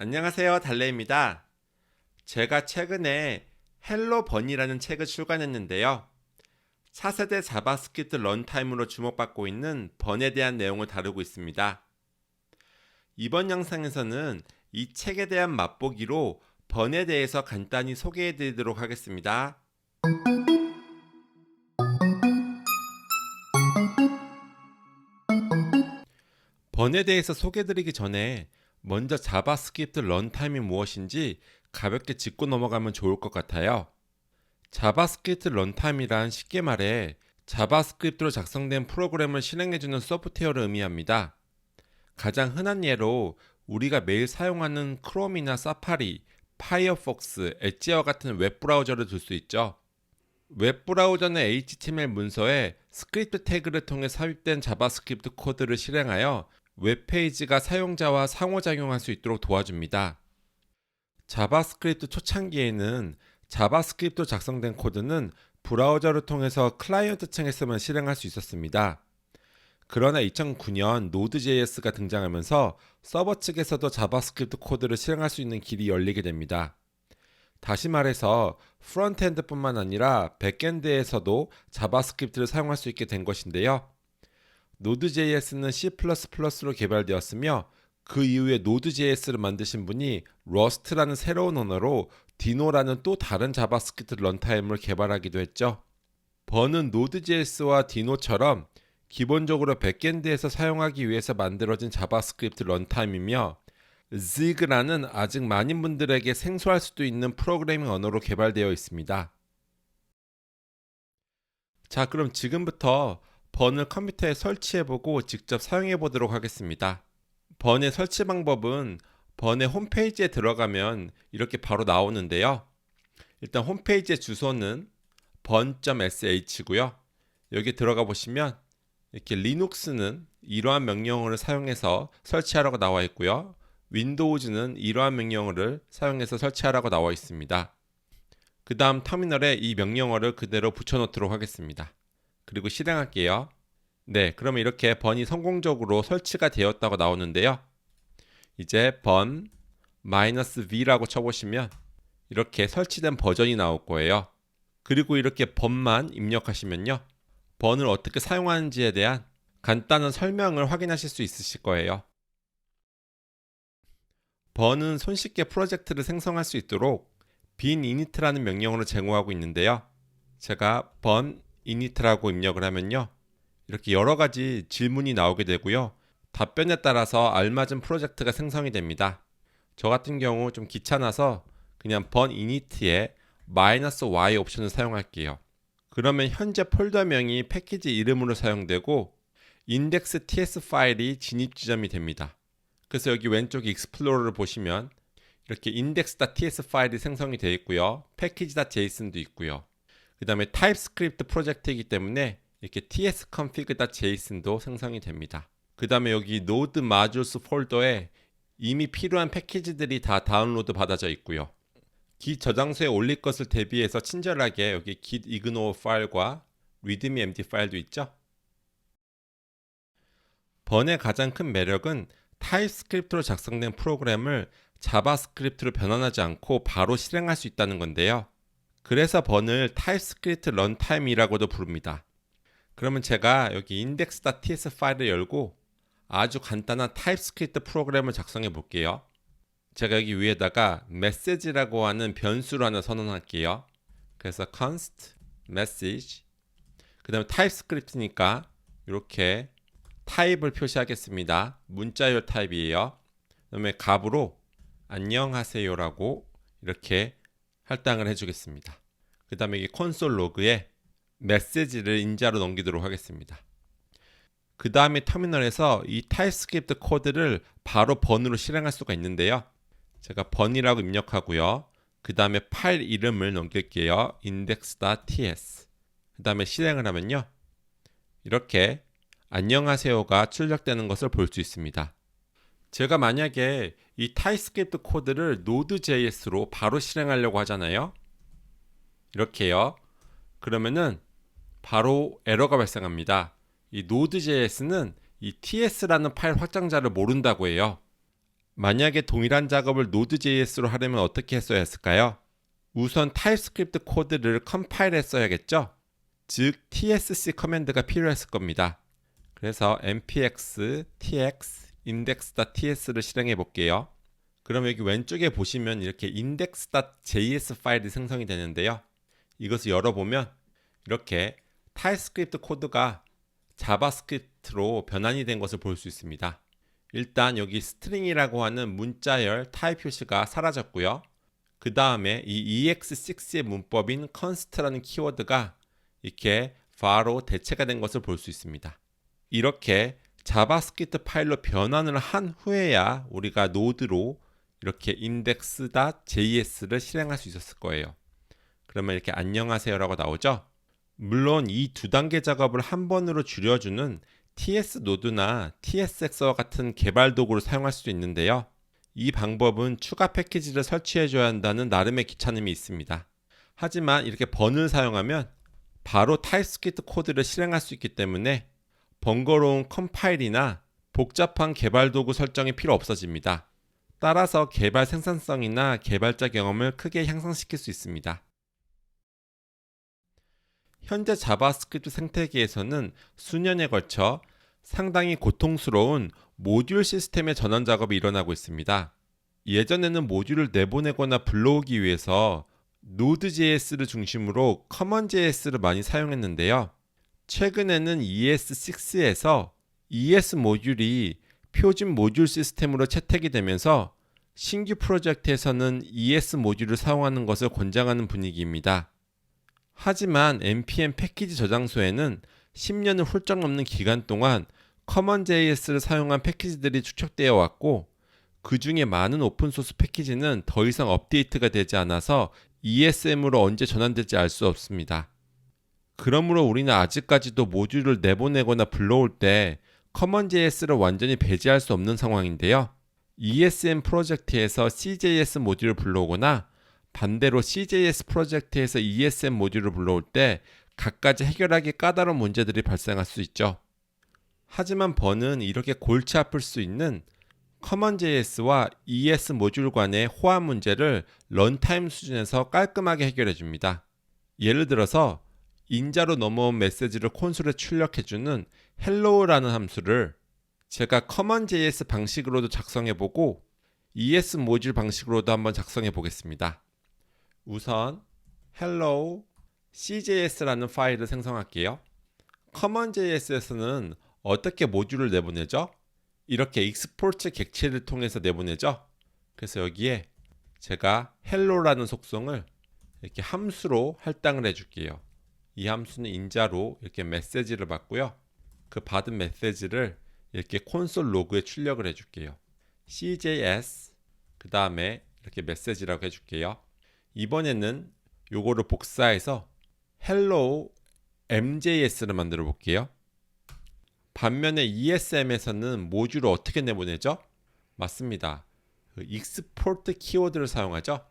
안녕하세요. 달래입니다. 제가 최근에 헬로 버니라는 책을 출간했는데요. 차세대 자바스크립트 런타임으로 주목받고 있는 번에 대한 내용을 다루고 있습니다. 이번 영상에서는 이 책에 대한 맛보기로 번에 대해서 간단히 소개해 드리도록 하겠습니다. 번에 대해서 소개드리기 전에 먼저 자바스크립트 런타임이 무엇인지 가볍게 짚고 넘어가면 좋을 것 같아요. 자바스크립트 런타임이란 쉽게 말해 자바스크립트로 작성된 프로그램을 실행해주는 소프트웨어를 의미합니다. 가장 흔한 예로 우리가 매일 사용하는 크롬이나 사파리, 파이어폭스, 엣지와 같은 웹브라우저를 들 수 있죠. 웹브라우저는 HTML 문서에 스크립트 태그를 통해 삽입된 자바스크립트 코드를 실행하여 웹페이지가 사용자와 상호작용할 수 있도록 도와줍니다. 자바스크립트 초창기에는 자바스크립트로 작성된 코드는 브라우저를 통해서 클라이언트 층에서만 실행할 수 있었습니다. 그러나 2009년 노드.js가 등장하면서 서버 측에서도 자바스크립트 코드를 실행할 수 있는 길이 열리게 됩니다. 다시 말해서 프론트엔드뿐만 아니라 백엔드에서도 자바스크립트를 사용할 수 있게 된 것인데요. 노드.js는 C++로 개발되었으며 그 이후에 노드.js를 만드신 분이 러스트라는 새로운 언어로 디노라는 또 다른 자바스크립트 런타임을 개발하기도 했죠. 번은 노드.js와 디노처럼 기본적으로 백엔드에서 사용하기 위해서 만들어진 자바스크립트 런타임이며 Zig라는 아직 많은 분들에게 생소할 수도 있는 프로그래밍 언어로 개발되어 있습니다. 자, 그럼 지금부터 번을 컴퓨터에 설치해보고 직접 사용해보도록 하겠습니다. 번의 설치 방법은 번의 홈페이지에 들어가면 이렇게 바로 나오는데요. 일단 홈페이지의 주소는 번.sh고요. 여기 들어가 보시면 이렇게 리눅스는 이러한 명령어를 사용해서 설치하라고 나와 있고요. 윈도우즈는 이러한 명령어를 사용해서 설치하라고 나와 있습니다. 그 다음 터미널에 이 명령어를 그대로 붙여놓도록 하겠습니다. 그리고 실행할게요. 네, 그러면 이렇게 번이 성공적으로 설치가 되었다고 나오는데요. 이제 번 "-v라고 쳐보시면 이렇게 설치된 버전이 나올 거예요. 그리고 이렇게 번만 입력하시면요. 번을 어떻게 사용하는지에 대한 간단한 설명을 확인하실 수 있으실 거예요. 번은 손쉽게 프로젝트를 생성할 수 있도록 bin init라는 명령어를 제공하고 있는데요. 제가 번 init라고 입력을 하면요. 이렇게 여러 가지 질문이 나오게 되고요. 답변에 따라서 알맞은 프로젝트가 생성이 됩니다. 저 같은 경우 좀 귀찮아서 그냥 번 init에 -y 옵션을 사용할게요. 그러면 현재 폴더명이 패키지 이름으로 사용되고 index.ts 파일이 진입 지점이 됩니다. 그래서 여기 왼쪽 익스플로러를 보시면 이렇게 index.ts 파일이 생성이 되어 있고요. package.json도 있고요. 그 다음에 타입스크립트 프로젝트이기 때문에 이렇게 tsconfig.json도 생성이 됩니다. 그 다음에 여기 node modules 폴더에 이미 필요한 패키지들이 다 다운로드 받아져 있고요. git 저장소에 올릴 것을 대비해서 친절하게 여기 git ignore 파일과 readme empty 파일도 있죠. 번의 가장 큰 매력은 타입스크립트로 작성된 프로그램을 자바스크립트로 변환하지 않고 바로 실행할 수 있다는 건데요. 그래서 번을 타입스크립트 런타임이라고도 부릅니다. 그러면 제가 여기 index.ts 파일을 열고 아주 간단한 타입스크립트 프로그램을 작성해 볼게요. 제가 여기 위에다가 message라고 하는 변수를 하나 선언할게요. 그래서 const message 그 다음에 타입스크립트니까 이렇게 타입을 표시하겠습니다. 문자열 타입이에요. 그 다음에 값으로 안녕하세요라고 이렇게 할당을 해주겠습니다. 그 다음에 이 콘솔 로그에 메시지를 인자로 넘기도록 하겠습니다. 그 다음에 터미널에서 이 타입스크립트 코드를 바로 번으로 실행할 수가 있는데요. 제가 번이라고 입력하고요. 그 다음에 파일 이름을 넘길게요. index.ts 그 다음에 실행을 하면요. 이렇게 안녕하세요가 출력되는 것을 볼 수 있습니다. 제가 만약에 이 타입스크립트 코드를 Node.js로 바로 실행하려고 하잖아요. 이렇게요. 그러면은 바로 에러가 발생합니다. 이 Node.js는 이 ts라는 파일 확장자를 모른다고 해요. 만약에 동일한 작업을 Node.js로 하려면 어떻게 했어야 했을까요? 우선 타입스크립트 코드를 컴파일했어야겠죠? 즉 tsc 커맨드가 필요했을 겁니다. 그래서 npx tx index.ts를 실행해 볼게요. 그럼 여기 왼쪽에 보시면 이렇게 index.js 파일이 생성이 되는데요. 이것을 열어보면 이렇게 타입스크립트 코드가 자바스크립트로 변환이 된 것을 볼 수 있습니다. 일단 여기 스트링이라고 하는 문자열 타입 표시가 사라졌고요. 그 다음에 이 ex6의 문법인 const라는 키워드가 이렇게 바로 대체가 된 것을 볼 수 있습니다. 이렇게 자바스크립트 파일로 변환을 한 후에야 우리가 노드로 이렇게 index.js를 실행할 수 있었을 거예요. 그러면 이렇게 안녕하세요라고 나오죠. 물론 이 두 단계 작업을 한 번으로 줄여주는 TS 노드나 TSX와 같은 개발 도구를 사용할 수도 있는데요. 이 방법은 추가 패키지를 설치해줘야 한다는 나름의 귀찮음이 있습니다. 하지만 이렇게 번을 사용하면 바로 타입스크립트 코드를 실행할 수 있기 때문에 번거로운 컴파일이나 복잡한 개발 도구 설정이 필요 없어집니다. 따라서 개발 생산성이나 개발자 경험을 크게 향상시킬 수 있습니다. 현재 자바스크립트 생태계에서는 수년에 걸쳐 상당히 고통스러운 모듈 시스템의 전환 작업이 일어나고 있습니다. 예전에는 모듈을 내보내거나 불러오기 위해서 Node.js를 중심으로 CommonJS를 많이 사용했는데요. 최근에는 ES6에서 ES 모듈이 표준 모듈 시스템으로 채택이 되면서 신규 프로젝트에서는 ES 모듈을 사용하는 것을 권장하는 분위기입니다. 하지만 npm 패키지 저장소에는 10년을 훌쩍 넘는 기간 동안 CommonJS를 사용한 패키지들이 축적되어 왔고 그 중에 많은 오픈소스 패키지는 더 이상 업데이트가 되지 않아서 ESM으로 언제 전환될지 알 수 없습니다. 그러므로 우리는 아직까지도 모듈을 내보내거나 불러올 때 CommonJS를 완전히 배제할 수 없는 상황인데요. ESM 프로젝트에서 CJS 모듈을 불러오거나 반대로 CJS 프로젝트에서 ESM 모듈을 불러올 때 각가지 해결하기 까다로운 문제들이 발생할 수 있죠. 하지만 번은 이렇게 골치 아플 수 있는 CommonJS와 ES 모듈 간의 호환 문제를 런타임 수준에서 깔끔하게 해결해 줍니다. 예를 들어서 인자로 넘어온 메시지를 콘솔에 출력해주는 hello라는 함수를 제가 CommonJS 방식으로도 작성해보고 ES 모듈 방식으로도 한번 작성해 보겠습니다. 우선 hello cjs라는 파일을 생성할게요. CommonJS에서는 어떻게 모듈을 내보내죠? 이렇게 익스포트 객체를 통해서 내보내죠. 그래서 여기에 제가 hello라는 속성을 이렇게 함수로 할당을 해줄게요. 이 함수는 인자로 이렇게 메시지를 받고요. 그 받은 메시지를 이렇게 콘솔 로그에 출력을 해줄게요. cjs 그 다음에 이렇게 메시지라고 해줄게요. 이번에는 요거를 복사해서 hello mjs를 만들어 볼게요. 반면에 ESM에서는 모듈을 어떻게 내보내죠? 맞습니다. 그 export 키워드를 사용하죠.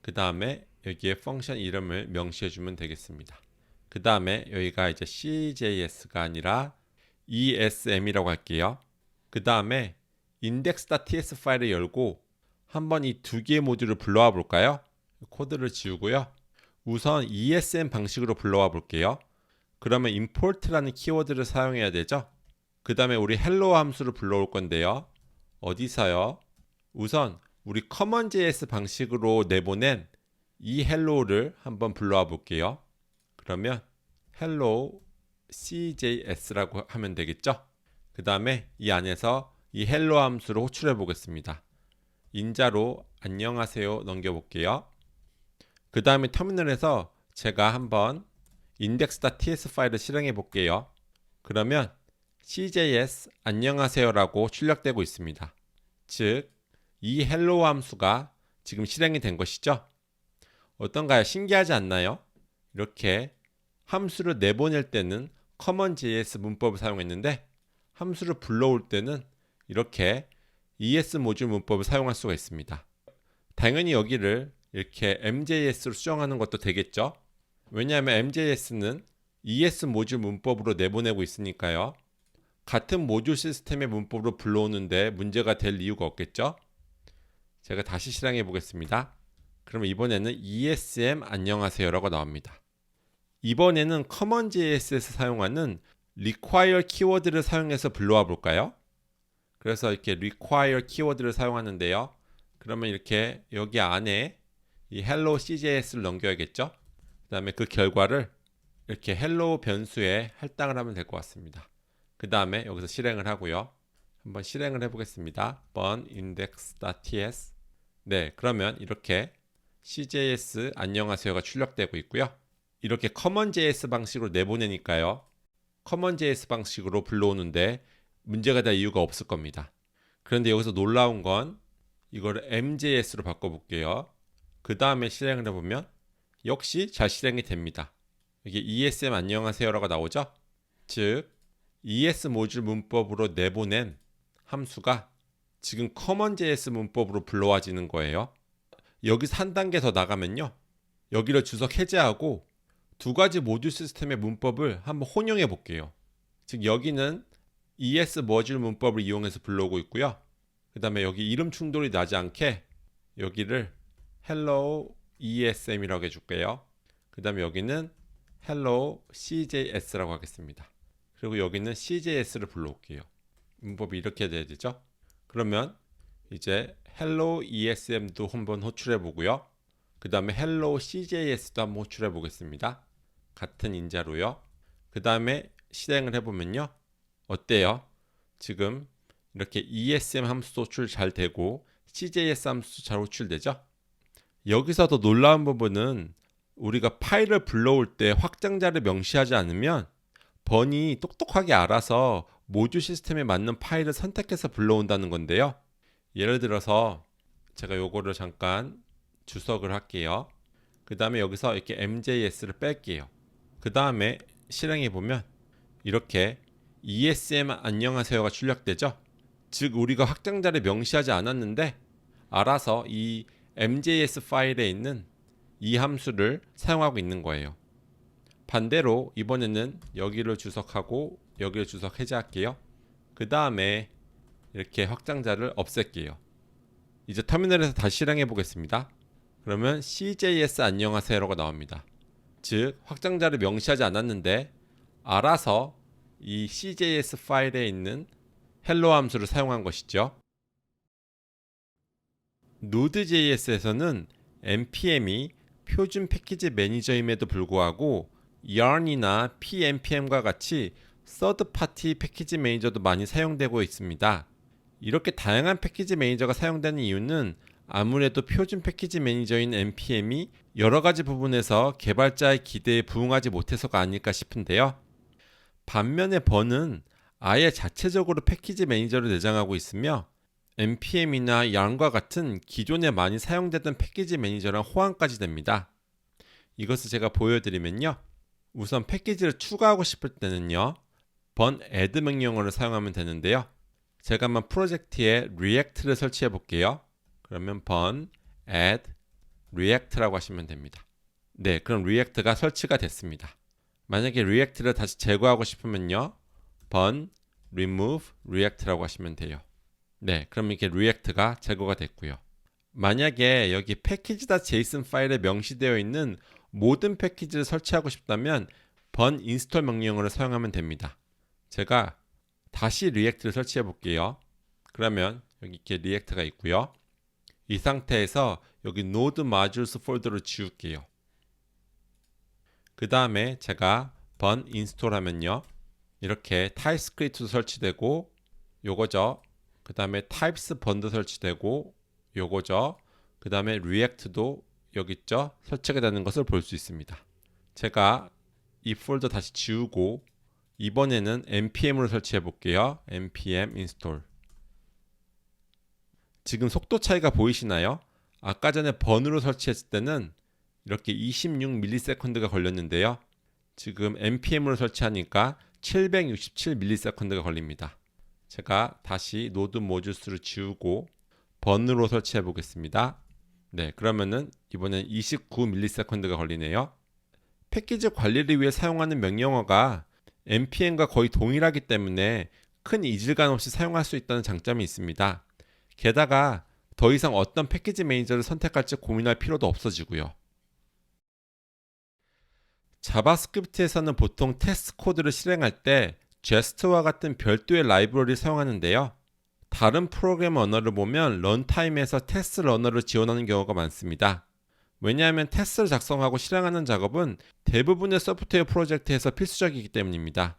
그 다음에 여기에 펑션 이름을 명시해 주면 되겠습니다. 그 다음에 여기가 이제 CJS가 아니라 ESM이라고 할게요. 그 다음에 index.ts 파일을 열고 한번 이 두 개의 모듈을 불러와 볼까요? 코드를 지우고요. 우선 ESM 방식으로 불러와 볼게요. 그러면 import라는 키워드를 사용해야 되죠. 그 다음에 우리 hello 함수를 불러올 건데요. 어디서요? 우선 우리 CommonJS 방식으로 내보낸 이 hello를 한번 불러와 볼게요. 그러면 hello CJS라고 하면 되겠죠. 그 다음에 이 안에서 이 hello 함수를 호출해 보겠습니다. 인자로 안녕하세요 넘겨볼게요. 그 다음에 터미널에서 제가 한번 index.ts 파일을 실행해 볼게요. 그러면 cjs 안녕하세요라고 출력되고 있습니다. 즉, 이 hello 함수가 지금 실행이 된 것이죠. 어떤가요? 신기하지 않나요? 이렇게 함수를 내보낼 때는 CommonJS 문법을 사용했는데 함수를 불러올 때는 이렇게 ES 모듈 문법을 사용할 수가 있습니다. 당연히 여기를 이렇게 MJS로 수정하는 것도 되겠죠. 왜냐하면 MJS는 ES 모듈 문법으로 내보내고 있으니까요. 같은 모듈 시스템의 문법으로 불러오는데 문제가 될 이유가 없겠죠. 제가 다시 실행해 보겠습니다. 그러면 이번에는 ESM 안녕하세요라고 나옵니다. 이번에는 CommonJS에서 사용하는 require 키워드를 사용해서 불러와 볼까요? 그래서 이렇게 require 키워드를 사용하는데요. 그러면 이렇게 여기 안에 이 hello CJS를 넘겨야겠죠? 그 다음에 그 결과를 이렇게 hello 변수에 할당을 하면 될 것 같습니다. 그 다음에 여기서 실행을 하고요. 한번 실행을 해보겠습니다. burn index.ts 네, 그러면 이렇게 CJS 안녕하세요가 출력되고 있고요. 이렇게 CommonJS 방식으로 내보내니까요. CommonJS 방식으로 불러오는데 문제가 될 이유가 없을 겁니다. 그런데 여기서 놀라운 건 이거를 MJS로 바꿔볼게요. 그 다음에 실행을 해보면 역시 잘 실행이 됩니다. 이게 ESM 안녕하세요라고 나오죠? 즉 ES 모듈 문법으로 내보낸 함수가 지금 CommonJS 문법으로 불러와지는 거예요. 여기서 한 단계 더 나가면요. 여기를 주석 해제하고 두 가지 모듈 시스템의 문법을 한번 혼용해 볼게요. 즉 여기는 ES 모듈 문법을 이용해서 불러오고 있고요. 그 다음에 여기 이름 충돌이 나지 않게 여기를 hello ESM이라고 해줄게요. 그 다음에 여기는 hello CJS라고 하겠습니다. 그리고 여기는 CJS를 불러올게요. 문법이 이렇게 돼야 되죠. 그러면 이제 hello ESM도 한번 호출해 보고요. 그 다음에 hello CJS도 한번 호출해 보겠습니다. 같은 인자로요. 그 다음에 실행을 해보면요. 어때요? 지금 이렇게 ESM 함수 호출 잘 되고 CJS 함수 잘 호출되죠? 여기서 더 놀라운 부분은 우리가 파일을 불러올 때 확장자를 명시하지 않으면 번이 똑똑하게 알아서 모듈 시스템에 맞는 파일을 선택해서 불러온다는 건데요. 예를 들어서 제가 요거를 잠깐 주석을 할게요. 그 다음에 여기서 이렇게 MJS를 뺄게요. 그 다음에 실행해 보면 이렇게 ESM 안녕하세요가 출력되죠. 즉 우리가 확장자를 명시하지 않았는데 알아서 이 MJS 파일에 있는 이 함수를 사용하고 있는 거예요. 반대로 이번에는 여기를 주석하고 여기를 주석 해제할게요. 그 다음에 이렇게 확장자를 없앨게요. 이제 터미널에서 다시 실행해 보겠습니다. 그러면 CJS 안녕하세요라고 나옵니다. 즉 확장자를 명시하지 않았는데 알아서 이 CJS 파일에 있는 헬로 함수를 사용한 것이죠. Node.js에서는 npm이 표준 패키지 매니저임에도 불구하고 yarn이나 pnpm과 같이 서드 파티 패키지 매니저도 많이 사용되고 있습니다. 이렇게 다양한 패키지 매니저가 사용되는 이유는 아무래도 표준 패키지 매니저인 npm이 여러 가지 부분에서 개발자의 기대에 부응하지 못해서가 아닐까 싶은데요. 반면에 번은 아예 자체적으로 패키지 매니저를 내장하고 있으며 npm이나 yarn과 같은 기존에 많이 사용되던 패키지 매니저랑 호환까지 됩니다. 이것을 제가 보여드리면요. 우선 패키지를 추가하고 싶을 때는요. 번 add 명령어를 사용하면 되는데요. 제가 한번 프로젝트에 react를 설치해 볼게요. 그러면 번 add react라고 하시면 됩니다. 네, 그럼 react가 설치가 됐습니다. 만약에 react를 다시 제거하고 싶으면요. 번 remove react라고 하시면 돼요. 네, 그럼 이렇게 react가 제거가 됐고요. 만약에 여기 package.json 파일에 명시되어 있는 모든 패키지를 설치하고 싶다면 번 install 명령어를 사용하면 됩니다. 제가 다시 리액트를 설치해 볼게요. 그러면 여기 이렇게 리액트가 있고요. 이 상태에서 여기 node modules 폴더를 지울게요. 그 다음에 제가 번 인스톨 하면요. 이렇게 타입스크립트도 설치되고 요거죠. 그 다음에 types 번도 설치되고 요거죠. 그 다음에 리액트도 여기 있죠. 설치가 되는 것을 볼 수 있습니다. 제가 이 폴더 다시 지우고 이번에는 npm으로 설치해 볼게요. npm install. 지금 속도 차이가 보이시나요? 아까 전에 번으로 설치했을 때는 이렇게 26ms가 걸렸는데요. 지금 npm으로 설치하니까 767ms가 걸립니다. 제가 다시 노드 모듈스를 지우고 번으로 설치해 보겠습니다. 네, 그러면은 이번엔 29ms가 걸리네요. 패키지 관리를 위해 사용하는 명령어가 npm과 거의 동일하기 때문에 큰 이질감 없이 사용할 수 있다는 장점이 있습니다. 게다가 더 이상 어떤 패키지 매니저를 선택할지 고민할 필요도 없어지고요. 자바스크립트에서는 보통 테스트 코드를 실행할 때 제스트와 같은 별도의 라이브러리를 사용하는데요. 다른 프로그램 언어를 보면 런타임에서 테스트 러너를 지원하는 경우가 많습니다. 왜냐하면 테스트를 작성하고 실행하는 작업은 대부분의 소프트웨어 프로젝트에서 필수적이기 때문입니다.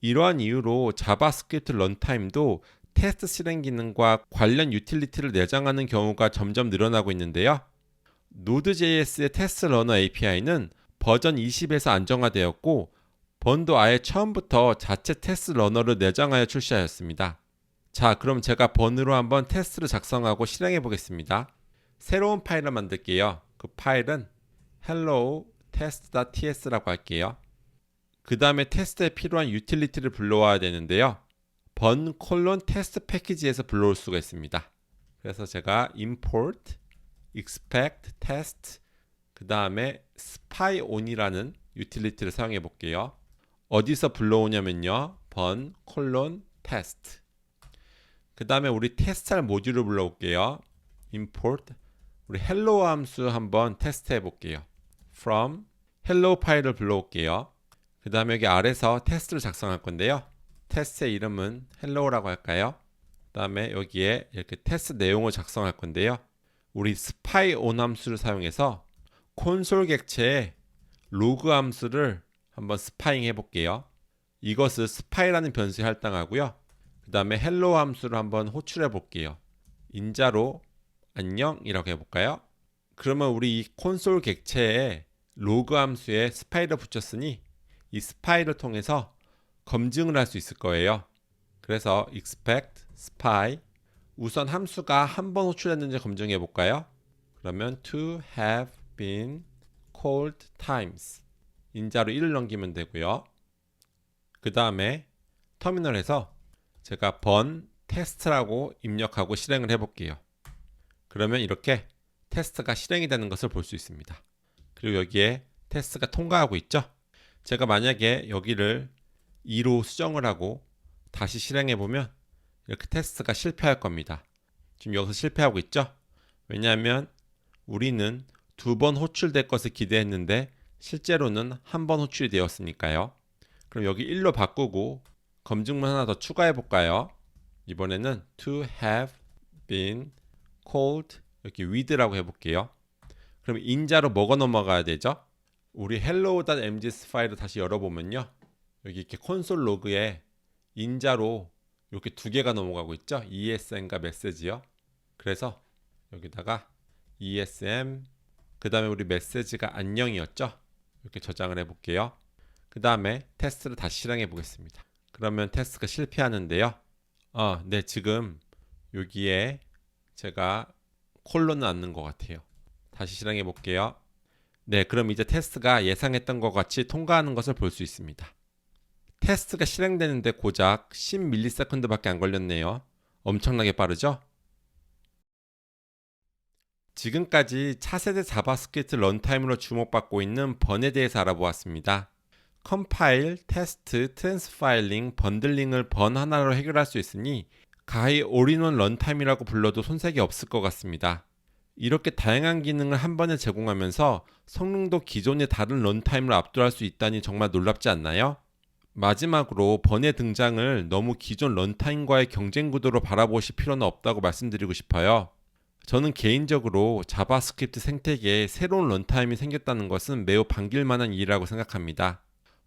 이러한 이유로 자바스크립트 런타임도 테스트 실행 기능과 관련 유틸리티를 내장하는 경우가 점점 늘어나고 있는데요. Node.js의 테스트 러너 API는 버전 20에서 안정화되었고 번도 아예 처음부터 자체 테스트 러너를 내장하여 출시하였습니다. 자, 그럼 제가 번으로 한번 테스트를 작성하고 실행해 보겠습니다. 새로운 파일을 만들게요. 그 파일은 hello test.ts라고 할게요. 그 다음에 테스트에 필요한 유틸리티를 불러와야 되는데요. 번 콜론 테스트 패키지에서 불러올 수가 있습니다. 그래서 제가 import expect test 그 다음에 spy on이라는 유틸리티를 사용해 볼게요. 어디서 불러오냐면요. 번 콜론 테스트 그 다음에 우리 테스트할 모듈을 불러올게요. import 우리 hello 함수 한번 테스트해 볼게요. from hello 파일을 불러올게요. 그 다음에 여기 아래서 테스트를 작성할 건데요. 테스트의 이름은 hello라고 할까요? 그 다음에 여기에 이렇게 테스트 내용을 작성할 건데요. 우리 spy on 함수를 사용해서 콘솔 객체에 로그 함수를 한번 스파잉 해볼게요. 이것을 spy라는 변수에 할당하고요. 그 다음에 hello 함수를 한번 호출해 볼게요. 인자로 안녕이라고 해볼까요? 그러면 우리 이 콘솔 객체에 로그 함수에 스파이를 붙였으니 이 스파이를 통해서 검증을 할 수 있을 거예요. 그래서 expect spy 우선 함수가 한 번 호출했는지 검증해 볼까요? 그러면 to have been called times 인자로 1을 넘기면 되고요. 그 다음에 터미널에서 제가 번 테스트라고 입력하고 실행을 해볼게요. 그러면 이렇게 테스트가 실행이 되는 것을 볼 수 있습니다. 그리고 여기에 테스트가 통과하고 있죠. 제가 만약에 여기를 2로 수정을 하고 다시 실행해 보면 이렇게 테스트가 실패할 겁니다. 지금 여기서 실패하고 있죠. 왜냐하면 우리는 두 번 호출될 것을 기대했는데 실제로는 한 번 호출이 되었으니까요. 그럼 여기 1로 바꾸고 검증문 하나 더 추가해 볼까요? 이번에는 to have been called 이렇게 with라고 해볼게요. 그럼 인자로 뭐가 넘어가야 되죠? 우리 hello.mgs 파일을 다시 열어보면요. 여기 이렇게 콘솔 로그에 인자로 이렇게 두 개가 넘어가고 있죠. ESM과 메시지요. 그래서 여기다가 ESM 그 다음에 우리 메시지가 안녕이었죠. 이렇게 저장을 해볼게요. 그 다음에 테스트를 다시 실행해 보겠습니다. 그러면 테스트가 실패하는데요. 어, 네, 지금 여기에 제가 콜론은 않는 것 같아요. 다시 실행해 볼게요. 네, 그럼 이제 테스트가 예상했던 것 같이 통과하는 것을 볼 수 있습니다. 테스트가 실행되는데 고작 10ms밖에 안 걸렸네요. 엄청나게 빠르죠? 지금까지 차세대 자바스크립트 런타임으로 주목받고 있는 번에 대해서 알아보았습니다. 컴파일, 테스트, 트랜스파일링, 번들링을 번 하나로 해결할 수 있으니 가히 올인원 런타임이라고 불러도 손색이 없을 것 같습니다. 이렇게 다양한 기능을 한 번에 제공하면서 성능도 기존의 다른 런타임을 압도할 수 있다니 정말 놀랍지 않나요? 마지막으로 번의 등장을 너무 기존 런타임과의 경쟁 구도로 바라보실 필요는 없다고 말씀드리고 싶어요. 저는 개인적으로 자바스크립트 생태계에 새로운 런타임이 생겼다는 것은 매우 반길만한 일이라고 생각합니다.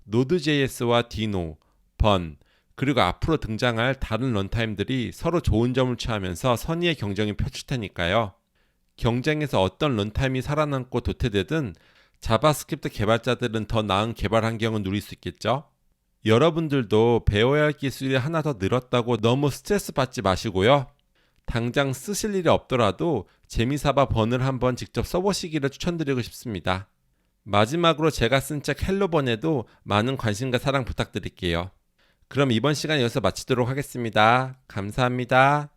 노드.js와 디노, 번, 그리고 앞으로 등장할 다른 런타임들이 서로 좋은 점을 취하면서 선의의 경쟁이 펼칠 테니까요. 경쟁에서 어떤 런타임이 살아남고 도태되든 자바스크립트 개발자들은 더 나은 개발 환경을 누릴 수 있겠죠. 여러분들도 배워야 할 기술이 하나 더 늘었다고 너무 스트레스 받지 마시고요. 당장 쓰실 일이 없더라도 재미삼아 번을 한번 직접 써보시기를 추천드리고 싶습니다. 마지막으로 제가 쓴 책 헬로번에도 많은 관심과 사랑 부탁드릴게요. 그럼 이번 시간 여기서 마치도록 하겠습니다. 감사합니다.